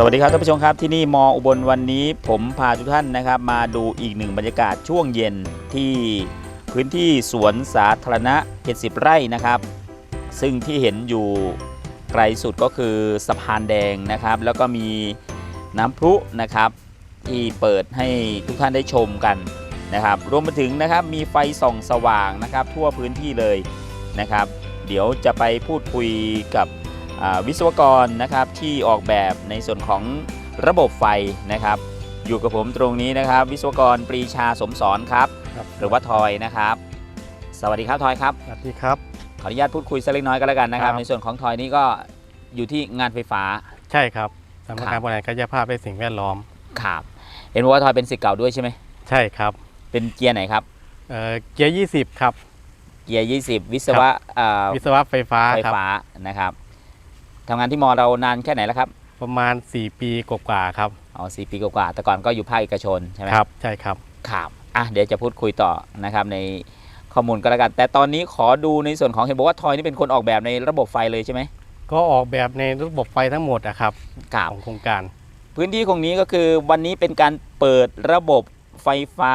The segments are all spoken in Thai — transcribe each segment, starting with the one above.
สวัสดีครับท่านผู้ชมครับที่นี่มออุบลวันนี้ผมพาทุกท่านนะครับ มาดูอีกหนึ่งบรรยากาศช่วงเย็นที่พื้นที่สวนสาธารณะ70ไร่นะครับ ซึ่งที่เห็นอยู่ไกลสุดก็คือสะพานแดงนะครับ แล้วก็มีน้ำพุนะครับ ที่เปิดให้ทุกท่านได้ชมกันนะครับ รวมไปถึงนะครับมีไฟส่องสว่างนะครับ ทั่วพื้นที่เลยนะครับ เดี๋ยวจะไปพูดคุยกับ วิศวกรนะครับที่ออกแบบในส่วนของระบบไฟนะครับ อยู่กับผมตรงนี้นะครับ วิศวกรปรีชาสมสอนครับครับ หรือว่าทอยนะครับ สวัสดีครับทอยครับ สวัสดีครับ ขออนุญาตพูดคุยสักเล็กน้อยก็แล้วกันนะครับ ครับ ในส่วนของทอยนี่ก็อยู่ที่งานไฟฟ้า ใช่ครับสำนักครังาบ นบริหารกายภาพและสิ่งแวดล้อม ครับเห็นบอกว่าทอยเป็นศิษย์เก่าด้วยใช่ไหมใช่ครับเป็นเกียร์ไหนครับ เอ่อเกียร์ 20 ครับ เกียร์ 20 วิศวะอ่าวิศวะไฟฟ้าไฟครับ ฟ้านะครับ ทำงานที่มอเรานานแค่ไหนแล้วครับประมาณ 4 ปีกว่าๆครับอ๋อสปีกว่าๆแต่ก่อนก็อยู่ภาคเอกชนใช่ไหมครับ ใช่ครับ ครับอะเดี๋ยวจะพูดคุยต่อนะครับในข้อมูลก็แล้วกันแต่ตอนนี้ขอดูในส่วนของเห็นบอกว่าทอยนี่เป็นคนออกแบบในระบบไฟเลยใช่ไหมก็ออกแบบในระบบไฟทั้งหมดนะครับครับของโครงการพื้นที่ตรงนี้ก็คือวันนี้เป็นการเปิดระบบไฟฟ้า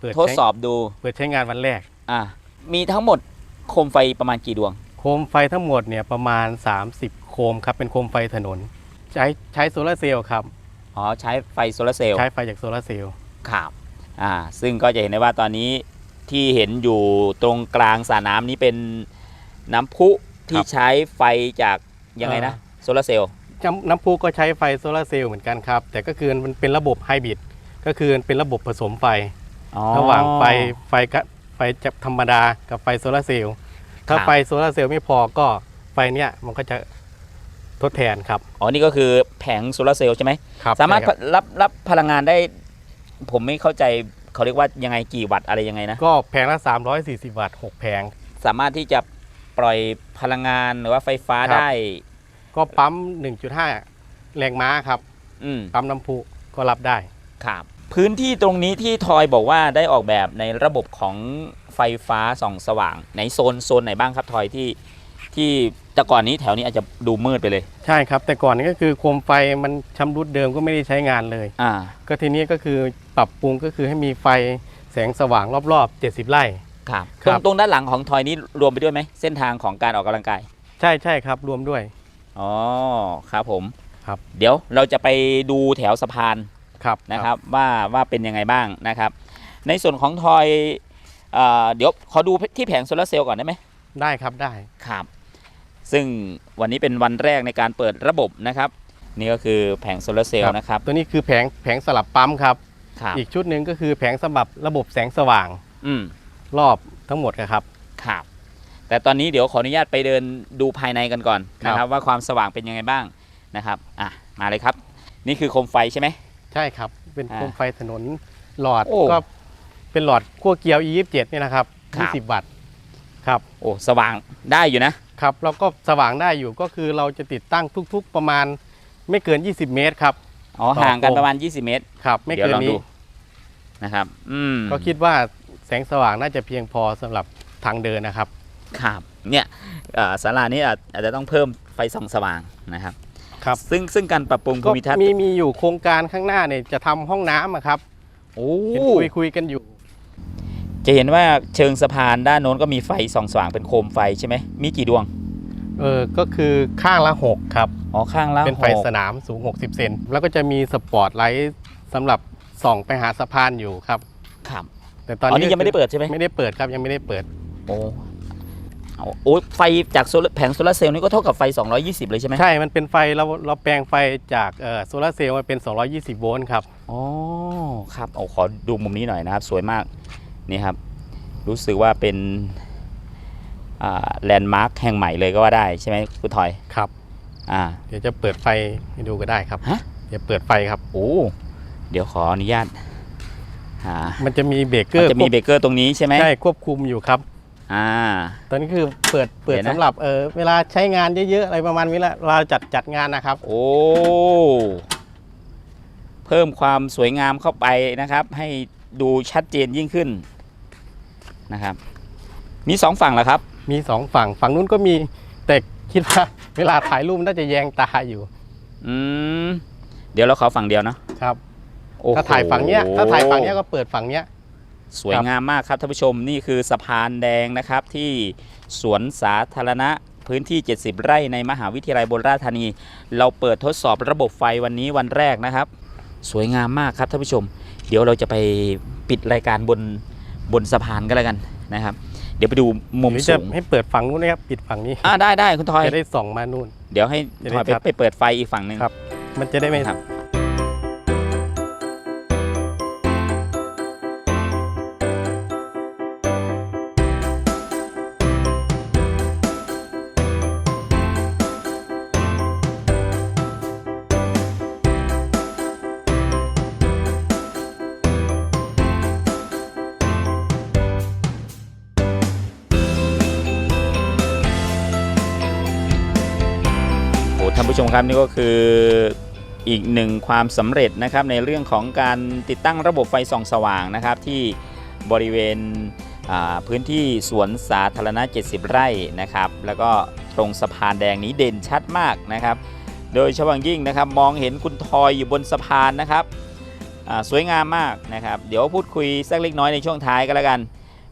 เปิดทดใช้สอบดูเปิดใช้งานวันแรก อะมีทั้งหมดโคมไฟประมาณกี่ดวง โคมไฟทั้งหมดเนี่ยประมาณ 30 โคมครับเป็นโคมไฟถนน ใช้ใช้โซลาร์เซลล์ครับอ๋อใช้ไฟโซลาร์เซลล์ใช้ไฟจากโซลาร์เซลล์ครับอ่าซึ่งก็จะเห็นได้ว่าตอนนี้ที่เห็นอยู่ตรงกลางสระน้ำนี้เป็นน้ำพุที่ใช้ไฟจากยังไงนะโซลาร์เซลล์น้ำน้ำพุก็ใช้ไฟโซลาร์เซลล์เหมือนกันครับ แต่ก็คือมันเป็นระบบไฮบริดก็คือเป็นระบบผสมไฟระหว่างไฟไฟกะไฟจะธรรมดากับไฟโซลาร์เซลล์ถ้าครับ ไฟโซลาร์เซลล์ไม่พอก็ไฟเนี้ยมันก็จะ ทดแทนครับ อ๋อ นี่ก็คือแผงโซลาร์เซลล์ใช่ไหมครับสามารถใช่คบรับรับพลังงานได้ ผมไม่เข้าใจเขาเรียกว่ายังไงกี่วัตต์อะไรยังไงนะ ก็แผงละ 340 วัตต์6แผง สามารถที่จะปล่อยพลังงานหรือว่าไฟฟ้าครับ ได้ ก็ปั๊ม 1.5 แรงม้าครับ อืม ปั๊มน้ำพุก็รับได้ ครับพื้นที่ตรงนี้ที่ทอยบอกว่าได้ออกแบบในระบบของไฟฟ้าส่องสว่าง ในโซนโซนไหนบ้างครับทอยที่ ที่แต่ก่อนนี้แถวนี้อาจจะดูมืดไปเลย ใช่ครับ แต่ก่อนนี้ก็คือโคมไฟมันชำรุดเดิมก็ไม่ได้ใช้งานเลย อ่า ก็ทีนี้ก็คือปรับปรุงก็คือให้มีไฟแสงสว่างรอบๆ 70 ไร่ ครับคตรัรงบ ตรงด้านหลังของทอยนี้รวมไปด้วยไหมเส้นทางของการออกกำลังกาย ใช่ใช่ครับรวมด้วย อ๋อ ครับผมครับ เดี๋ยวเราจะไปดูแถวสะพานครับนะครับว่าว่าเป็นยังไงบ้างนะครับ ในส่วนของทอยเอ่อเดี๋ยวขอดูที่แผงโซลาร์เซลล์ก่อนได้ไหมได้ครับได้ ครับ ซึ่งวันนี้เป็นวันแรกในการเปิดระบบนะครับ นี่ก็คือแผงโซลาร์เซลครัล์บนะครับ ตัวนี้คือแผงแผงสลับปั๊มครับ ครับอีกชุดหนึ่งก็คือแผงสำหรับระบบแสงสว่างอืมรอบทั้งหมดครับ ครับ แต่ตอนนี้เดี๋ยวขออนุญาตไปเดินดูภายในกันก่อนครับ นะครับ ว่าความสว่างเป็นยังไงบ้างนะครับอะมาเลยครับ นี่คือโคมไฟใช่ไหม ใช่ครับ เป็นอ่าโคมไฟถนนหลอดโอ้ก็เป็นหลอดขั้วเกลียว E27 นี่นะครับครับ 20 วัตต์ครับ โอ้สว่างได้อยู่นะ ครับแล้วก็สว่างได้อยู่ก็คือเราจะติดตั้งทุก ๆ ประมาณไม่เกิน 20 เมตรครับ อ๋อต่อห่างกันโคมประมาณ 20 เมตรครับ ไม่เดี๋ยวเกินลองดูนี้ นะครับ อืมก็คิดว่าแสงสว่างน่าจะเพียงพอสำหรับทางเดินนะครับ ครับ เนี่ยเอ่อศาลานี้อาจอาจจะต้องเพิ่มไฟส่องสว่างนะครับครับ ซึ่งซึ่งการปรับปรุงภูก็มิทัศน์มีมีอยู่โครงการข้างหน้าเนี่ยจะทำห้องน้ำอะครับโอ้เห็นคุยคุยกันอยู่ จะเห็นว่าเชิงสะพานด้านโน้นก็มีไฟส่องสว่างเป็นโคมไฟใช่ไหมมีกี่ดวง เออก็คือข้างละหกครับ อ๋อข้างละเป็นไฟหกสนามสูง 60 เซนแล้วก็จะมีสปอตไลท์สำหรับส่องไปหาสะพานอยู่ครับ ครับแต่ตอนอ๋อนี้นี่ยังไม่ได้เปิดใช่ไหมไม่ได้เปิดครับยังไม่ได้เปิด โอ้เอาโอ้ยไฟจากโซลาร์แผงโซลาร์เซลล์นี่ก็เท่ากับไฟ 220 เลยใช่ไหมใช่ มันเป็นไฟเราเราแปลงไฟจากเอ่อโซลาร์เซลล์มาเป็น 220 โวลต์ครับ อ๋อครับโอ้ขอดูมุมนี้หน่อยนะครับ สวยมาก นี่ครับ รู้สึกว่าเป็นแลนด์มาร์คแห่งใหม่เลยก็ว่าได้ใช่ไหมคุณทอยครับอ่าเดี๋ยวจะเปิดไฟให้ดูก็ได้ครับฮะเดี๋ยวเปิดไฟครับโอ้เดี๋ยวขออนุญาตหามันจะมีเบรกเกมัอนร์จะมีเบรกเกอร์ตรงนี้ใช่ไหมใช่ควบคุมอยู่ครับอ่าตอนนี้คือเปิดเปิดเดี๋ยวนะสำหรับเออเวลาใช้งานเยอะๆอะไรประมาณนี้ละเราจัดจัดงานนะครับ โอ้เพิ่มความสวยงามเข้าไปนะครับ ให้ดูชัดเจนยิ่งขึ้น นะครับ มีสองฝั่งเหรอครับ มีสองฝั่งฝั่งนู้นก็มีแต่คิดว่าเวลาถ่ายรูปน่าจะแยงตาอยู่ อืมเดี๋ยวเราขอฝั่งเดียวเนาะครับ โอ้โหถ้าถ่ายฝั่งเนี้ยถ้าถ่ายฝั่งเนี้ยก็เปิดฝั่งเนี้ย สวยงามมากครับท่านผู้ชมนี่คือสะพานแดงนะครับที่สวนสาธารณะพื้นที่ 70 ไร่ในมหาวิทยาลัยบนราชธานี เราเปิดทดสอบระบบไฟวันนี้วันแรกนะครับ สวยงามมากครับท่านผู้ชม เดี๋ยวเราจะไปปิดรายการบน บนสะพานก็แล้วกันนะครับ เดี๋ยวไปดูมุมหรือสูจะงให้เปิดฝั่งนู้นนะครับปิดฝั่งนี้อ่าได้ได้คุณทอย จะได้ส่องมานู่น เดี๋ยวให้จะทได้อยไปชัด ไปเปิดไฟอีกฝั่งหนึ่ง ครับ มันจะได้ไม่ครับ ผู้ชมครับนี่ก็คืออีกหนึ่งความสำเร็จนะครับในเรื่องของการติดตั้งระบบไฟส่องสว่างนะครับที่บริเวณพื้นที่สวนสาธารณะ 70 ไร่นะครับ แล้วก็ตรงสะพานแดงนี้เด่นชัดมากนะครับ โดยเฉพาะย่างยิ่งนะครับมองเห็นคุณทอยอยู่บนสะพานนะครับสวยงามมากนะครับ เดี๋ยวพูดคุยสักเล็กน้อยในช่วงท้ายก็แล้วกัน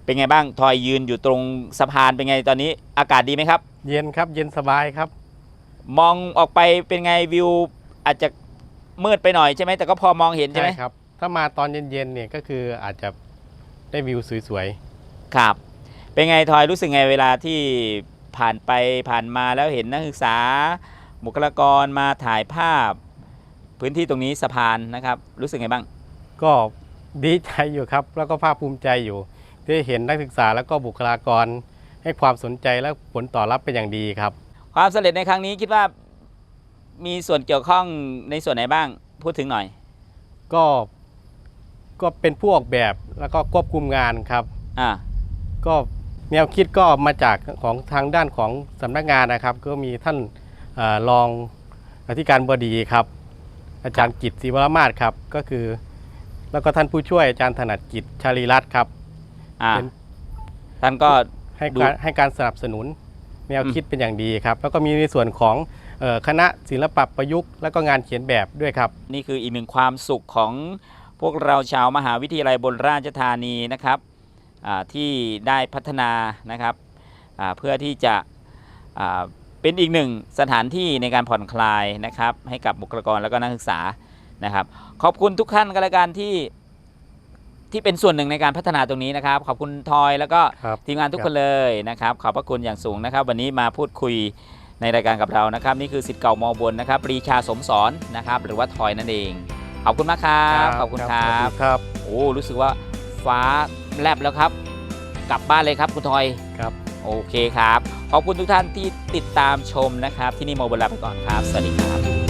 เป็นไงบ้างทอยยืนอยู่ตรงสะพานเป็นไงตอนนี้อากาศดีไหมครับ เย็นครับเย็นสบายครับ มองออกไปเป็นไงวิวอาจจะมืดไปหน่อยใช่ไหมแต่ก็พอมองเห็นใช่ไหมครับ ถ้ามาตอนเย็นๆเนี่ยก็คืออาจจะได้วิวสวยครับ เป็นไงทอยรู้สึกไงเวลาที่ผ่านไปผ่านมาแล้วเห็นนักศึกษาบุคลากรมาถ่ายภาพ พื้นที่ตรงนี้สะพานนะครับ รู้สึกไงบ้างๆก็ดีใจอยู่ครับ แล้วก็ภาคภูมิใจอยู่ ที่เห็นนักศึกษาแล้วก็บุคลากรให้ความสนใจและผลตอบรับเป็นอย่างดีครับ ความสำเร็จในครั้งนี้คิดว่ามีส่วนเกี่ยวข้องในส่วนไหนบ้างพูดถึงหน่อย ก็ก็เป็นผู้ออกแบบแล้วก็ควบคุมงานครับ อ่า ก็แนวคิดก็มาจากของทางด้านของสำนักงานนะครับ ก็มีท่านเออรองอธิการบดีครับ อาจารย์กิตศิวรมาศครับก็คือ แล้วก็ท่านผู้ช่วยอาจารย์ถนัดกิจชาลีรัตน์ครับอ่าเป็นท่านก็ให้ดูการให้การสนับสนุน แนวคิดเป็นอย่างดีครับ แล้วก็มีในส่วนของคณะศิลปะประยุกต์ และก็งานเขียนแบบด้วยครับ นี่คืออีกหนึ่งความสุขของพวกเราชาวมหาวิทยาลัยบนราชธานีนะครับที่ได้พัฒนานะครับเพื่อที่จะเป็นอีกหนึ่งสถานที่ในการผ่อนคลายนะครับให้กับบุคลากรและก็นักศึกษานะครับ ขอบคุณทุกท่านกันละกันที่ ที่เป็นส่วนหนึ่งในการพัฒนาตรงนี้นะครับ ขอบคุณทอยแล้วก็ครับ ทีมงานทุกคนเลยนะครับ ขอบพระคุณอย่างสูงนะครับ วันนี้มาพูดคุยในรายการกับเรานะครับ นี่คือสิทธิ์เก่ามอบนนะครับปรีชาสมสอนนะครับ หรือว่าทอยนั่นเอง ขอบคุณมากครับขอบคุณครัขบอบณครับ โอ้รู้สึกว่าฟ้าแลบแล้วครับ กลับบ้านเลยครับคุณทอยครับ โอเคครับ ขอบคุณทุกท่านที่ติดตามชมนะครับ ที่นี่โมบลาไปก่อนครับ สวัสดีครับ